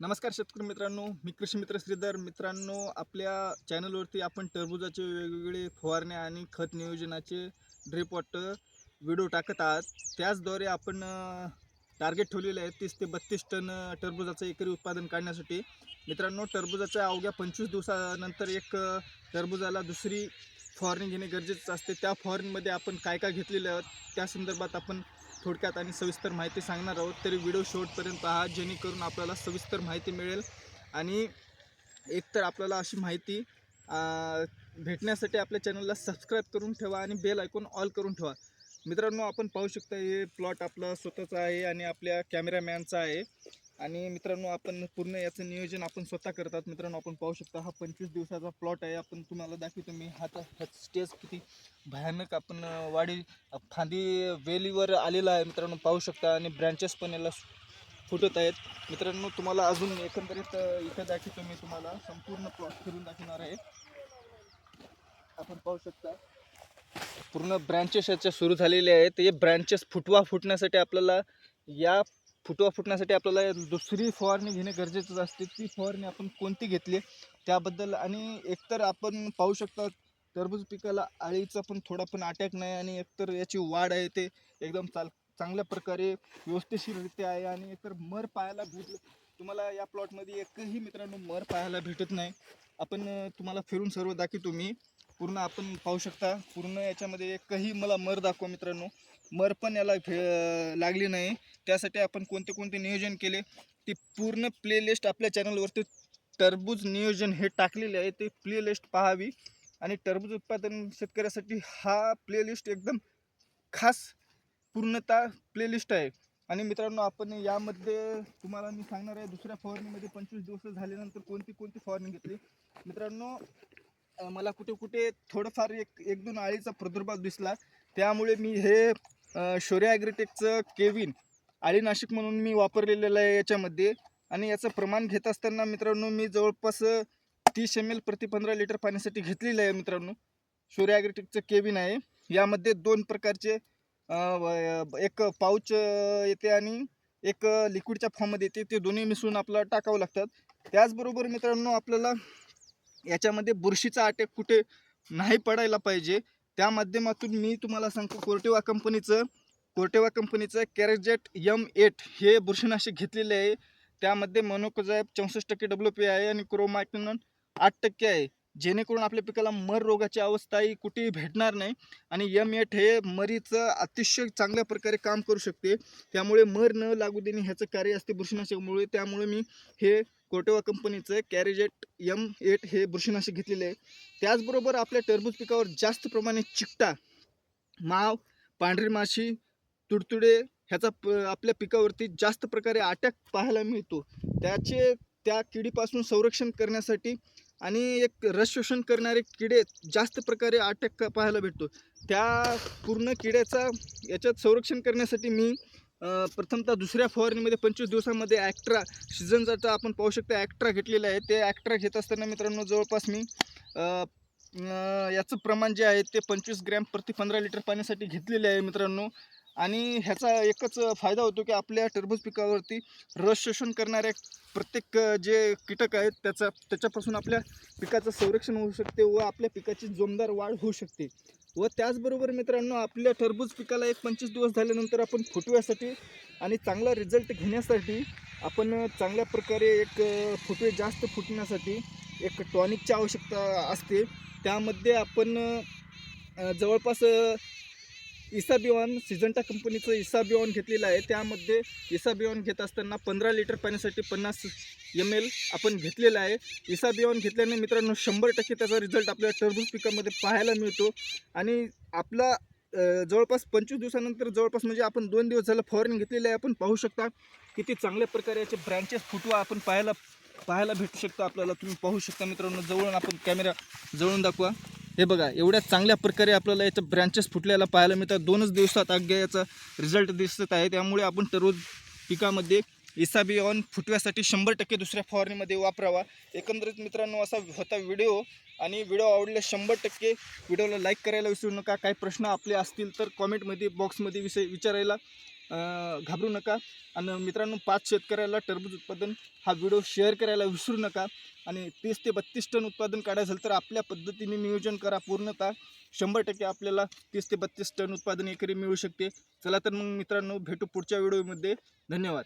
नमस्कार शेतकरी मित्रांनो मी कृषी मित्र श्रीधर. मित्रांनो आपल्या चॅनलवरती आपण टरबुजाचे वेगवेगळे फवारण्या आणि खत नियोजनाचे ड्रिप वॉटर व्हिडिओ टाकत आहात. त्याचद्वारे आपण टार्गेट ठेवलेले आहे तीस ते बत्तीस टन टरबुजाचं एकरी उत्पादन काढण्यासाठी. मित्रांनो टरबुजाच्या अवघ्या पंचवीस दिवसानंतर एक टरबुजाला दुसरी फवारणी घेणे गरजेचं असते. त्या फवारणीमध्ये आपण काय काय घेतलेले आहोत? त्या संदर्भात आपण थोडक्यात आणि सविस्तर माहिती सांगणार आहोत. तरी व्हिडिओ शेवटपर्यंत पहा जेणेकरून आपल्याला सविस्तर माहिती मिळेल. आणि एकतर आपल्याला अशी माहिती भेटण्यासाठी आपल्या चॅनलला सबस्क्राईब करून ठेवा आणि बेल ऐकून ऑल करून ठेवा. मित्रांनो आपण पाहू शकता हे प्लॉट आपला स्वतःचा आहे आणि आपल्या कॅमेरामॅनचा आहे. आणि मित्रांनो आपण पूर्ण याचं नियोजन आपण स्वतः करतात मित्रांनो आपण पाहू शकता हा पंचवीस दिवसाचा प्लॉट आहे. आपण तुम्हाला दाखवतो मी. हा ह्या स्टेज किती भयानक आपण वाढी फांदी वेलीवर आलेला आहे. मित्रांनो पाहू शकता. आणि ब्रँचेस पण याला फुटत आहेत. मित्रांनो तुम्हाला अजून एकंदरीत इथं दाखवतो मी तुम्हाला. संपूर्ण प्लॉट फिरून दाखवणार आहे. आपण पाहू शकता. पूर्ण ब्रँचेस याच्या सुरू झालेले आहेत. हे ब्रँचेस फुटवा फुटण्यासाठी आपल्याला या फुटवा फुटण्यासाठी आपल्याला दुसरी फवारणी घेणे गरजेचंच असते. ती फवारणी आपण कोणती घेतली त्याबद्दल आणि एकतर आपण पाहू शकता टरबूज पिकाला आळीचा पण थोडा पण अटॅक नाही आणि एकतर याची वाढ आहे ते एकदम चाल चांगल्या प्रकारे व्यवस्थितशीररित्या आहे आणि एकतर मर पाहायला भेटलं तुम्हाला या प्लॉटमध्ये एकही मित्रांनो मर पाहायला भेटत नाही. आपण तुम्हाला फिरून सर्व दाखवतो मी. पूर्ण आपण पाहू शकता पूर्ण याच्यामध्ये एकही मला मर दाखवा मित्रांनो. मर पण याला फे लागली नाही. त्यासाठी आपण कोणते कोणते नियोजन केले ती पूर्ण प्लेलिस्ट आपल्या चॅनलवरती टरबूज नियोजन हे टाकलेले आहे. ते प्लेलिस्ट पाहावी. आणि टरबूज उत्पादन शेतकऱ्यासाठी हा प्लेलिस्ट एकदम खास पूर्णता प्लेलिस्ट आहे. आणि मित्रांनो आपण यामध्ये तुम्हाला मी सांगणार आहे दुसऱ्या फवारणीमध्ये पंचवीस दिवस झाल्यानंतर कोणती कोणती फवारणी घेतली? मित्रांनो मला कुठे कुठे थोडंफार एक एक दोन आळीचा प्रादुर्भाव दिसला. त्यामुळे मी हे शौर्य ॲग्रिटेकचं केविन आळीनाशिक म्हणून मी वापरलेलं आहे याच्यामध्ये. आणि याचं प्रमाण घेत असताना मित्रांनो मी जवळपास तीस एम एल प्रति पंधरा लिटर पाण्यासाठी घेतलेलं आहे मित्रांनो. शौर्य ॲग्रिटेकचं केविन आहे. यामध्ये दोन प्रकारचे एक पाऊच येते आणि एक लिक्विडच्या फॉर्ममध्ये येते. ते दोन्ही मिसळून आपल्याला टाकावं लागतात. त्याचबरोबर मित्रांनो आपल्याला याच्यामध्ये बुरशीचा अटॅक कुठे नाही पडायला पाहिजे. त्या माध्यमातून मी तुम्हाला सांगतो कोर्टेवा कंपनीचं कोर्टेवा कंपनीचं कॅरेजेट यम एट हे बुरशीनाशक घेतलेले आहे. त्यामध्ये मोनोकोझॅब चौसष्ट टक्के डब्ल्यू पी आहे आणि क्रोमायक्नॉन आठ टक्के आहे. जेणेकरून आपल्या पिकाला मर रोगाची अवस्था ही कुठेही भेटणार नाही आणि यम एट हे मरीचं अतिशय चांगल्या प्रकारे काम करू शकते. त्यामुळे मर न लागू देणे ह्याचं कार्य असते बुरशीनाशकमुळे त्यामुळे मी हे कोटेवा कंपनीचं कॅरेजेट यम एट हे बुरशीनाशक घेतलेले आहे. त्याचबरोबर आपल्या टरबूज पिकावर जास्त प्रमाणे चिकटा माव पांढरी माशी तुडतुडे ह्याचा प आपल्या पिकावरती जास्त प्रकारे अटॅक पाहायला मिळतो. त्याचे त्या किडीपासून संरक्षण करण्यासाठी आणि एक रस शोषण करणारे किडे जास्त प्रकारे अटॅक पाहायला भेटतो. त्या पूर्ण किड्याचा याच्यात संरक्षण करण्यासाठी मी प्रथमतः दुसऱ्या फवारणीमध्ये पंचवीस दिवसामध्ये ॲक्ट्रा सीझनचा आपण पाहू शकता ॲक्ट्रा घेतलेला आहे. ते ॲक्ट्रा घेत असताना मित्रांनो जवळपास मी याचं प्रमाण जे आहे ते पंचवीस ग्रॅम प्रति पंधरा लिटर पाण्यासाठी घेतलेले आहे मित्रांनो. आणि ह्याचा एकच फायदा होतो की आपल्या टरबूज पिकावरती रस शोषण करणाऱ्या प्रत्येक जे कीटक आहेत त्याचा त्याच्यापासून आपल्या पिकाचं संरक्षण होऊ शकते व आपल्या पिकाची जोमदार वाढ होऊ शकते. व त्याचबरोबर मित्रांनो आपल्या टरबूज पिकाला एक पंचवीस दिवस झाल्यानंतर आपण फुटव्यासाठी आणि चांगला रिझल्ट घेण्यासाठी आपण चांगल्या प्रकारे एक फुटवे जास्त फुटण्यासाठी एक टॉनिकची आवश्यकता असते. त्यामध्ये आपण जवळपास इसा इसाबिऑन सिजंटा कंपनीचं इसाबिऑन घेतलेलं आहे. त्यामध्ये इसाबिऑन घेत असताना पंधरा लिटर पाण्यासाठी पन्नास एम एल आपण घेतलेलं आहे. इसाबिऑन घेतल्याने मित्रांनो शंभर टक्के त्याचा रिझल्ट आपल्या टरबूज पिकामध्ये पाहायला मिळतो. आणि आपला जवळपास पंचवीस दिवसानंतर जवळपास म्हणजे आपण दोन दिवस झालं फवारणी घेतलेली आहे. आपण पाहू शकता किती चांगल्या प्रकारे याचे ब्रँचेस फुटवा आपण पाहायला पाहायला भेटू शकतो आपल्याला. तुम्ही पाहू शकता मित्रांनो जवळून आपण कॅमेरा जवळून दाखवा. हे बघा एवढ्या चांगल्या प्रकारे आपल्याला याचं ब्रँचेस फुटल्याला पाहायला मिळतात. दोनच दिवसात अग्या याचा रिझल्ट दिसत आहे. त्यामुळे आपण दररोज पिकामध्ये इसाबियॉन फुटव्यासाठी शंभर टक्के दुसऱ्या फवारणीमध्ये वापरावा. एकंदरीत मित्रांनो असा होता व्हिडिओ आणि व्हिडिओ आवडले शंभर टक्के व्हिडिओला लाईक करायला विसरू नका. काही प्रश्न आपले असतील तर कॉमेंटमध्ये बॉक्समध्ये विषय विचारायला घाबरू नका. आणि मित्रांनो पाच शेतकऱ्याला टरबूज उत्पादन हा व्हिडिओ शेअर करायला विसरू नका. आणि तीस ते बत्तीस टन उत्पादन काढायचं असेल तर आपल्या पद्धतीने नियोजन करा पूर्णतः. शंभर टक्के आपल्याला तीस ते बत्तीस टन उत्पादन एकरी मिळू शकते. चला तर मग मित्रांनो भेटू पुढच्या व्हिडिओमध्ये. धन्यवाद.